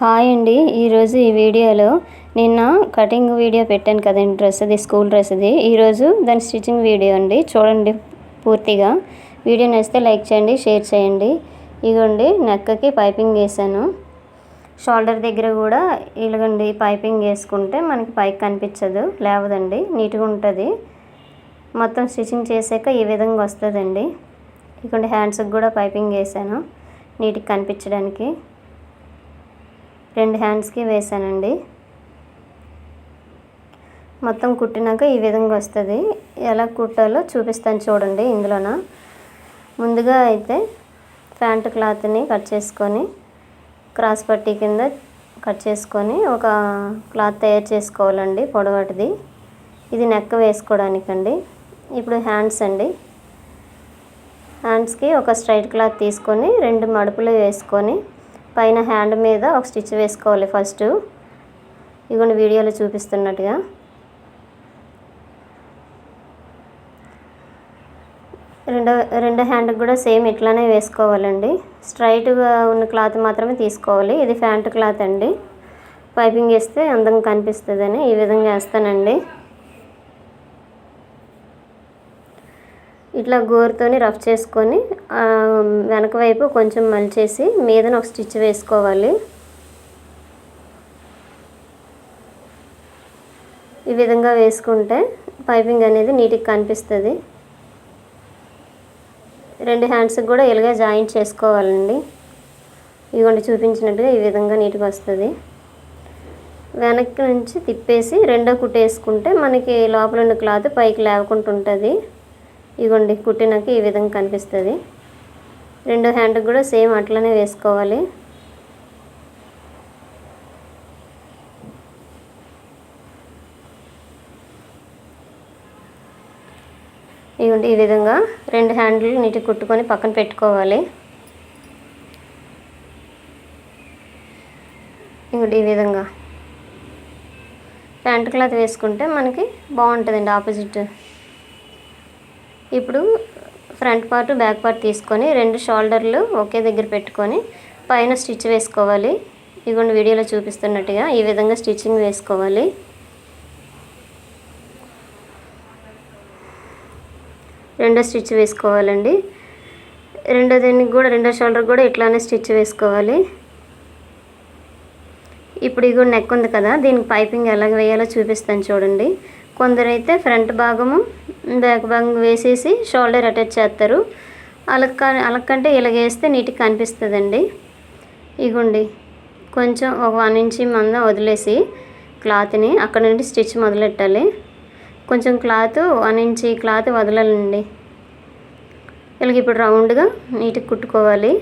Hi అండి. ఈరోజు ఈ వీడియోలో నిన్న కటింగ్ వీడియో పెట్టాను కదండి డ్రెస్ అది స్కూల్ డ్రెస్ అది ఈరోజు దాని స్టిచ్చింగ్ వీడియో అండి. చూడండి పూర్తిగా. వీడియో నచ్చితే లైక్ చేయండి షేర్ చేయండి. ఇగోండి నెక్కకి పైపింగ్ వేసాను. షోల్డర్ దగ్గర కూడా ఇలాగండి పైపింగ్ వేసుకుంటే మనకి పైకి కనిపించదు లేవదండి నీట్గా ఉంటుంది. మొత్తం స్టిచ్చింగ్ చేసాక ఈ విధంగా వస్తుందండి. ఇక్కడ హ్యాండ్స్కి కూడా పైపింగ్ వేసాను నీట్గా కనిపించడానికి. రెండు హ్యాండ్స్కి వేసానండి మొత్తం కుట్టినాక ఈ విధంగా వస్తుంది. ఎలా కుట్టాలో చూపిస్తాను చూడండి ఇందులోన. ముందుగా అయితే ప్యాంట్ క్లాత్ని కట్ చేసుకొని క్రాస్ పట్టీ కింద కట్ చేసుకొని ఒక క్లాత్ తయారు చేసుకోవాలండి పొడవాటిది. ఇది నెక్క వేసుకోవడానికండి. ఇప్పుడు హ్యాండ్స్ అండి. హ్యాండ్స్కి ఒక స్ట్రైట్ క్లాత్ తీసుకొని రెండు మడుపులు వేసుకొని పైన హ్యాండ్ మీద ఒక స్టిచ్ వేసుకోవాలి ఫస్ట్. ఇదిగోండి వీడియోలో చూపిస్తున్నట్టుగా. రెండో రెండో హ్యాండ్కి కూడా సేమ్ ఇట్లానే వేసుకోవాలండి. స్ట్రైట్గా ఉన్న క్లాత్ మాత్రమే తీసుకోవాలి. ఇది ఫ్యాంట్ క్లాత్ అండి. పైపింగ్ వేస్తే అందంగా కనిపిస్తుందని ఈ విధంగా వేస్తానండి. ఇట్లా గోరుతోని రఫ్ చేసుకొని వెనక వైపు కొంచెం మలిచేసి మీదన ఒక స్టిచ్ వేసుకోవాలి. ఈ విధంగా వేసుకుంటే పైపింగ్ అనేది నీట్గా కనిపిస్తుంది. రెండు హ్యాండ్స్కి కూడా ఇలాగే జాయింట్ చేసుకోవాలండి. ఇదిగోండి చూపించినట్టుగా ఈ విధంగా నీట్గా వస్తుంది. వెనక్కి నుంచి తిప్పేసి రెండో కుట్టేసుకుంటే మనకి లోపల ఉన్న క్లాత్ పైకి లేకుండా ఉంటుంది. ఇదిగోండి కుట్టినాక ఈ విధంగా కనిపిస్తుంది. రెండో హ్యాండ్కి కూడా సేమ్ అట్లనే వేసుకోవాలి. ఇవ్వండి ఈ విధంగా రెండు హ్యాండ్లు నీటి కుట్టుకొని పక్కన పెట్టుకోవాలి. ఇవ్వండి ఈ విధంగా. ప్యాంట్ క్లాత్ వేసుకుంటే మనకి బాగుంటుందండి ఆపోజిట్. ఇప్పుడు ఫ్రంట్ పార్ట్ బ్యాక్ పార్ట్ తీసుకొని రెండు షోల్డర్లు ఒకే దగ్గర పెట్టుకొని పైన స్టిచ్ వేసుకోవాలి. ఇదిగోండి వీడియోలో చూపిస్తున్నట్టుగా ఈ విధంగా స్టిచ్చింగ్ వేసుకోవాలి. రెండో స్టిచ్ వేసుకోవాలండి. రెండో దీనికి కూడా రెండో షోల్డర్ కూడా ఇట్లానే స్టిచ్ వేసుకోవాలి. ఇప్పుడు ఇగో నెక్ ఉంది కదా దీనికి పైపింగ్ ఎలా వేయాలో చూపిస్తాను చూడండి. కొందరైతే ఫ్రంట్ భాగము బ్యాక్ భాగం వేసేసి షోల్డర్ అటాచ్ చేస్తారు. అలక్క అలక్కంటే ఇలాగేస్తే నీట్గా కనిపిస్తుందండి. ఇగుండి కొంచెం ఒక వన్ ఇంచి మంద వదిలేసి క్లాత్ని అక్కడ నుండి స్టిచ్ మొదలెట్టాలి. కొంచెం క్లాత్ వన్ ఇంచి క్లాత్ వదలాలండి. ఇలాగ ఇప్పుడు రౌండ్గా నీట్గా కుట్టుకోవాలి.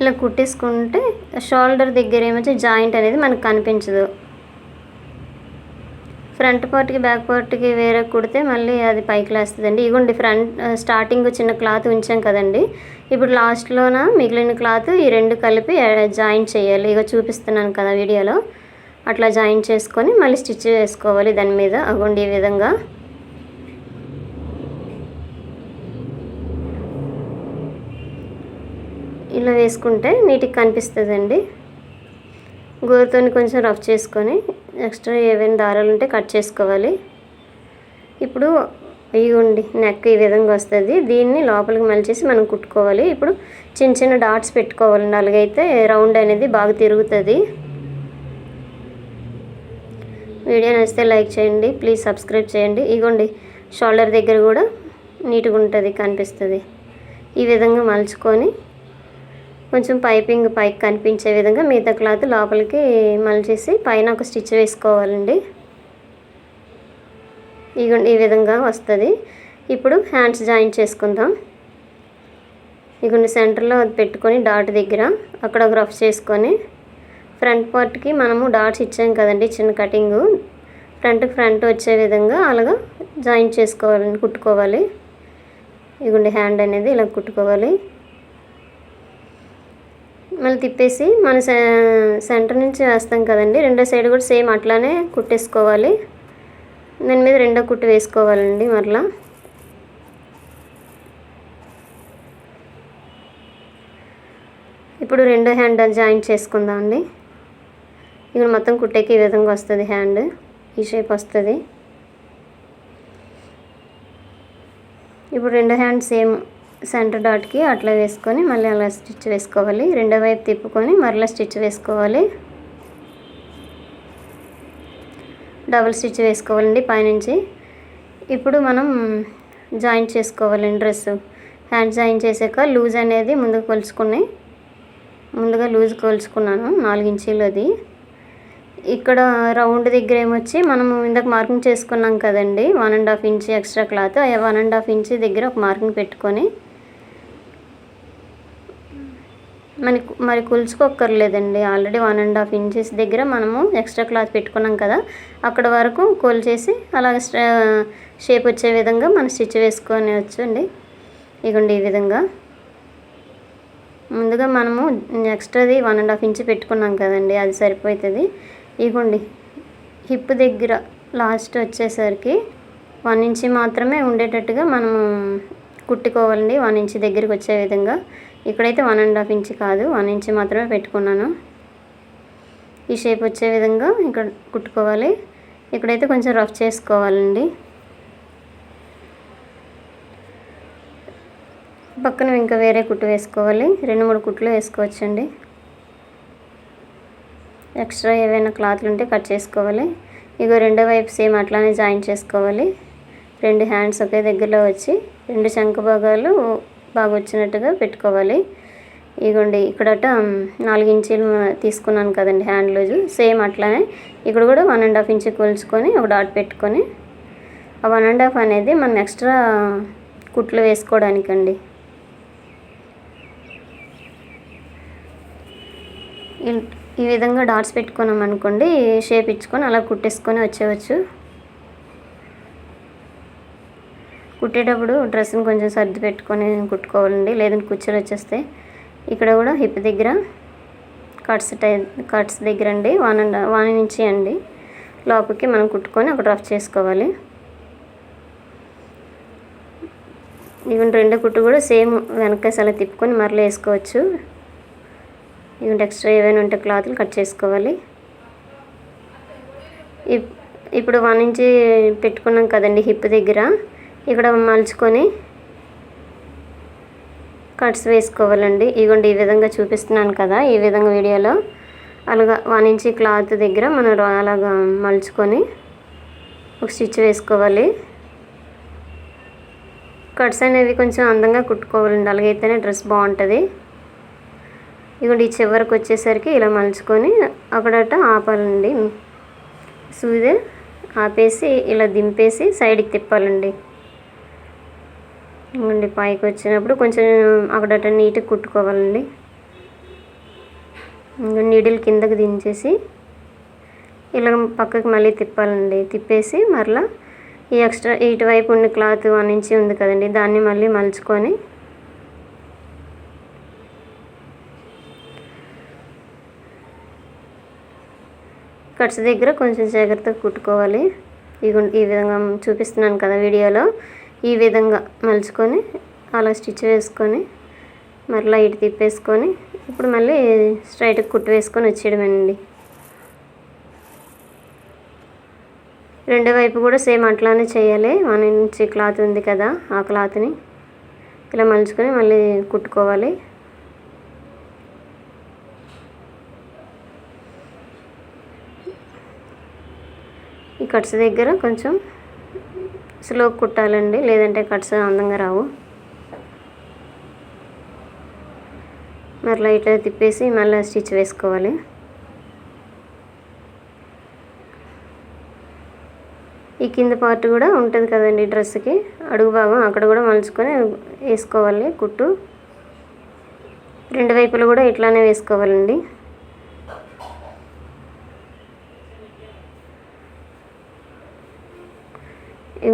ఇలా కుట్టేసుకుంటే షోల్డర్ దగ్గర ఏమొచ్చి జాయింట్ అనేది మనకు కనిపించదు. ఫ్రంట్ పార్ట్కి బ్యాక్ పార్ట్కి వేరే కుడితే మళ్ళీ అది పైకి లేస్తుందండి. ఇగోండి ఫ్రంట్ స్టార్టింగ్ చిన్న క్లాత్ ఉంచాం కదండి. ఇప్పుడు లాస్ట్లోన మిగిలిన క్లాత్ ఈ రెండు కలిపి జాయింట్ చేయాలి. ఇక చూపిస్తున్నాను కదా వీడియోలో. అట్లా జాయింట్ చేసుకొని మళ్ళీ స్టిచ్ వేసుకోవాలి దాని మీద. అగోండి ఈ విధంగా ఇలా వేసుకుంటే నీట్గా కనిపిస్తుందండి. గోరుతో కొంచెం రఫ్ చేసుకొని ఎక్స్ట్రా ఏవైనా దారాలు ఉంటే కట్ చేసుకోవాలి. ఇప్పుడు ఇవ్వండి నెక్ ఈ విధంగా వస్తుంది. దీన్ని లోపలికి మలిచేసి మనం కుట్టుకోవాలి. ఇప్పుడు చిన్న చిన్న డాట్స్ పెట్టుకోవాలండి అలాగైతే రౌండ్ అనేది బాగా తిరుగుతుంది. వీడియో నచ్చితే లైక్ చేయండి. ప్లీజ్ సబ్స్క్రైబ్ చేయండి. ఇగోండి షోల్డర్ దగ్గర కూడా నీట్గా ఉంటుంది కనిపిస్తుంది. ఈ విధంగా మలుచుకొని కొంచెం పైపింగ్ పైకి కనిపించే విధంగా మిగతా క్లాత్ లోపలికి మలిచేసి పైన ఒక స్టిచ్ వేసుకోవాలండి. ఇగో ఈ విధంగా వస్తుంది. ఇప్పుడు హ్యాండ్స్ జాయిన్ చేసుకుందాం. ఇగోండి సెంటర్లో పెట్టుకొని డాట్ దగ్గర అక్కడ ఒక రఫ్ చేసుకొని ఫ్రంట్ పార్ట్కి మనము డాట్స్ ఇచ్చాం కదండి చిన్న కటింగు. ఫ్రంట్ ఫ్రంట్ వచ్చే విధంగా అలాగా జాయిన్ చేసుకోవాలని కుట్టుకోవాలి. ఇగుండి హ్యాండ్ అనేది ఇలా కుట్టుకోవాలి. మళ్ళీ తిప్పేసి మన సెంటర్ నుంచి వేస్తాం కదండి. రెండో సైడ్ కూడా సేమ్ అట్లానే కుట్టేసుకోవాలి. దాని మీద రెండో కుట్టు వేసుకోవాలండి మరలా. ఇప్పుడు రెండో హ్యాండ్ జాయింట్ చేసుకుందామండి. ఇక్కడ మొత్తం కుట్టేకి ఈ విధంగా వస్తుంది హ్యాండ్. ఈ షేప్ వస్తుంది. ఇప్పుడు రెండో హ్యాండ్ సేమ్ సెంటర్ డాట్కి అట్లా వేసుకొని మళ్ళీ అలా స్టిచ్ వేసుకోవాలి. రెండో వైపు తిప్పుకొని మరలా స్టిచ్ వేసుకోవాలి. డబుల్ స్టిచ్ వేసుకోవాలండి పైనుంచి. ఇప్పుడు మనం జాయింట్ చేసుకోవాలండి డ్రెస్ హ్యాండ్ జాయిన్ చేసాక లూజ్ అనేది ముందుకు కొలుచుకుని ముందుగా లూజ్ కొలుచుకున్నాను నాలుగు ఇంచీలది. ఇక్కడ రౌండ్ దగ్గర ఏమొచ్చి మనము ఇందాక మార్కింగ్ చేసుకున్నాం కదండి one and half inch extra cloth. ఆ వన్ అండ్ హాఫ్ ఇంచ్ దగ్గర ఒక మార్కింగ్ పెట్టుకొని మనకు మరి కొలుచుకోక్కర్లేదండి already one and half inches దగ్గర మనము ఎక్స్ట్రా క్లాత్ పెట్టుకున్నాం కదా అక్కడ వరకు కొలిచేసి అలాగ షేప్ వచ్చే విధంగా మనం స్టిచ్ వేసుకొని వచ్చండి ఇగోండి ఈ విధంగా. ముందుగా మనము ఎక్స్ట్రాది వన్ అండ్ హాఫ్ ఇంచ్ పెట్టుకున్నాం కదండి అది సరిపోతుంది ఇగోండి హిప్ దగ్గర లాస్ట్ వచ్చేసరికి వన్ ఇంచ్ మాత్రమే ఉండేటట్టుగా మనము కుట్టుకోవాలండి. వన్ ఇంచ్ దగ్గరికి వచ్చే విధంగా ఇక్కడైతే వన్ అండ్ హాఫ్ ఇంచ్ కాదు వన్ ఇంచ్ మాత్రమే పెట్టుకున్నాను. ఈ షేప్ వచ్చే విధంగా ఇక్కడ కుట్టుకోవాలి. ఇక్కడైతే కొంచెం రఫ్ చేసుకోవాలండి. పక్కన ఇంకా వేరే కుట్టు వేసుకోవాలి. రెండు మూడు కుట్లు వేసుకోవచ్చండి. ఎక్స్ట్రా ఏవైనా క్లాత్లు ఉంటే కట్ చేసుకోవాలి. ఇగో రెండో వైపు సేమ్ అట్లానే జాయిన్ చేసుకోవాలి. రెండు హ్యాండ్స్ ఒకే దగ్గరలో వచ్చి రెండు శంఖ భాగాలు బాగా వచ్చినట్టుగా పెట్టుకోవాలి. ఇగోండి ఇక్కడట నాలుగు ఇంచీలు తీసుకున్నాను కదండి హ్యాండ్ లూజు. సేమ్ అట్లానే ఇక్కడ కూడా వన్ అండ్ హాఫ్ ఇంచ్ కొలుచుకొని ఒక డాట్ పెట్టుకొని ఆ వన్ అండ్ హాఫ్ అనేది మనం ఎక్స్ట్రా కుట్లు వేసుకోవడానికండి. ఈ- ఈ విధంగా డాట్స్ పెట్టుకున్నాం అనుకోండి షేప్ ఇచ్చుకొని అలా కుట్టేసుకొని వచ్చేవచ్చు కుట్టేటప్పుడు డ్రెస్ని కొంచెం సర్ది పెట్టుకొని కుట్టుకోవాలండి. లేదంటే కుచ్చులు వచ్చేస్తే ఇక్కడ కూడా హిప్ దగ్గర కట్స్ టై కట్స్ దగ్గర అండి. వన్ అండ్ వన్ ఇంచి అండి. లోపలికి మనం కుట్టుకొని అక్కడ రఫ్ చేసుకోవాలి. ఈవెన్ రెండో కుట్టు కూడా సేమ్ వెనకేసి అలా తిప్పుకొని మరలా వేసుకోవచ్చు. ఈవెన్ ఎక్స్ట్రా ఏవైనా ఉంటే క్లాత్లు కట్ చేసుకోవాలి. ఇప్- ఇప్పుడు వన్ ఇంచి పెట్టుకున్నాం కదండి హిప్ దగ్గర. ఇక్కడ మలుచుకొని కట్స్ వేసుకోవాలండి. ఇగోండి ఈ విధంగా చూపిస్తున్నాను కదా ఈ విధంగా వీడియోలో. అలాగా వన్ ఇంచి క్లాత్ దగ్గర మనం అలాగా మలుచుకొని ఒక స్టిచ్ వేసుకోవాలి. కట్స్ అనేవి కొంచెం అందంగా కుట్టుకోవాలండి. అలాగైతేనే డ్రెస్ బాగుంటుంది. ఇగోండి ఈ చివరికి వచ్చేసరికి ఇలా మలుచుకొని అక్కడట ఆపాలండి. సూది ఆపేసి ఇలా దింపేసి సైడ్కి తిప్పాలండి. అండి పైకి వచ్చినప్పుడు కొంచెం అక్కడ నీట్గా కుట్టుకోవాలండి. ఇంకా నీడిల్ కిందకి దించేసి ఇలా పక్కకి మళ్ళీ తిప్పాలండి. తిప్పేసి మరలా ఈ ఎక్స్ట్రా ఇటువైపు ఉన్న క్లాత్ వన్ ఇంచి ఉంది కదండి దాన్ని మళ్ళీ మలుచుకొని కట్స్ దగ్గర కొంచెం జాగ్రత్తగా కుట్టుకోవాలి. ఈ విధంగా చూపిస్తున్నాను కదా వీడియోలో. ఈ విధంగా మలుచుకొని అలా స్టిచ్ వేసుకొని మరలా ఇటు తిప్పేసుకొని ఇప్పుడు మళ్ళీ స్ట్రైట్గా కుట్టు వేసుకొని వచ్చేయడమేనండి. రెండో వైపు కూడా సేమ్ అట్లానే చేయాలి. వన్ ఇంచ్ క్లాత్ ఉంది కదా ఆ క్లాత్ని ఇలా మలుచుకొని మళ్ళీ కుట్టుకోవాలి. ఈ కట్స్ దగ్గర కొంచెం స్లో కుట్టాలండి లేదంటే కట్స్ అందంగా రావు. మరలా ఇట్లా తిప్పేసి మళ్ళీ స్టిచ్ వేసుకోవాలి. ఈ కింద పార్ట్ కూడా ఉంటుంది కదండి డ్రెస్కి అడుగు భాగం అక్కడ కూడా మలుచుకొని వేసుకోవాలి కుట్టు. రెండు వైపులు కూడా ఇట్లానే వేసుకోవాలండి.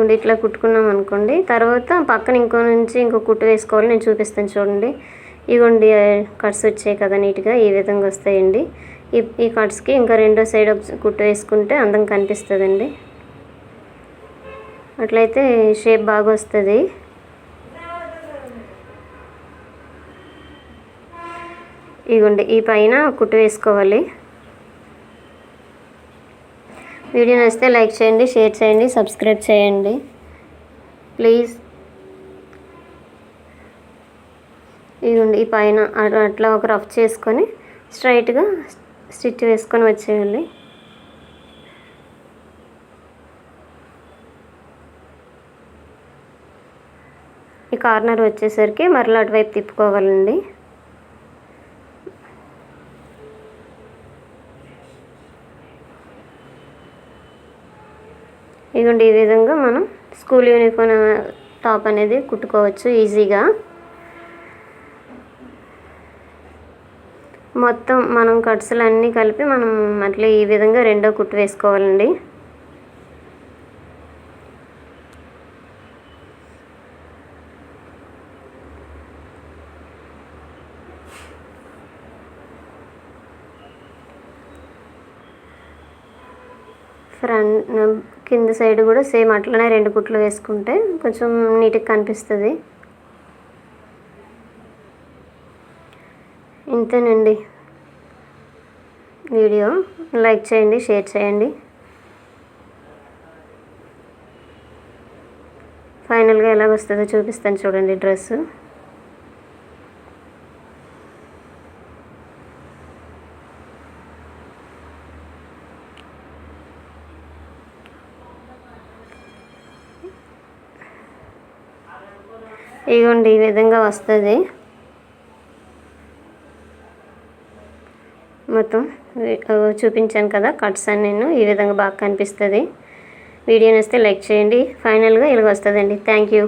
ఇవ్వండి ఇట్లా కుట్టుకున్నాం అనుకోండి. తర్వాత పక్కన ఇంకో నుంచి ఇంకో కుట్టు వేసుకోవాలి నేను చూపిస్తాను చూడండి. ఇదిగోండి కట్స్ వచ్చాయి కదా నీట్గా ఈ విధంగా వస్తాయండి. ఈ ఈ కట్స్కి ఇంకా రెండో సైడ్ ఒక కుట్టు వేసుకుంటే అందం కనిపిస్తుందండి. అట్లయితే షేప్ బాగా వస్తుంది. ఇదిగోండి ఈ పైన కుట్టు వేసుకోవాలి. వీడియో నచ్చితే లైక్ చేయండి షేర్ చేయండి సబ్స్క్రైబ్ చేయండి. ప్లీజ్. ఇదిగోండి ఈ పైన అట్లా అట్లా ఒక రఫ్ చేసుకొని స్ట్రైట్గా స్టిచ్ వేసుకొని వచ్చేయాలి. ఈ కార్నర్ వచ్చేసరికి మరలా అటువైపు తిప్పుకోవాలండి. ఇదిగోండి ఈ విధంగా మనం స్కూల్ యూనిఫామ్ టాప్ అనేది కుట్టుకోవచ్చు ఈజీగా. మొత్తం మనం కట్స్లు అన్నీ కలిపి మనం అట్లా ఈ విధంగా రెండో కుట్టు వేసుకోవాలండి. ఫ్రంట్ కింద సైడ్ కూడా సేమ్ అట్లనే రెండు కుట్లు వేసుకుంటే కొంచెం నీట్గా కనిపిస్తుంది. ఇంతేనండి వీడియో. లైక్ చేయండి షేర్ చేయండి. ఫైనల్గా ఎలాగొస్తుందో చూపిస్తాను చూడండి డ్రెస్సు. ఇదిగోండి ఈ విధంగా వస్తుంది. మొత్తం చూపించాను కదా కట్స్ అని నేను ఈ విధంగా బాగా కనిపిస్తుంది. వీడియో నచ్చితే లైక్ చేయండి. ఫైనల్గా ఇలాగ వస్తుందండి. Thank you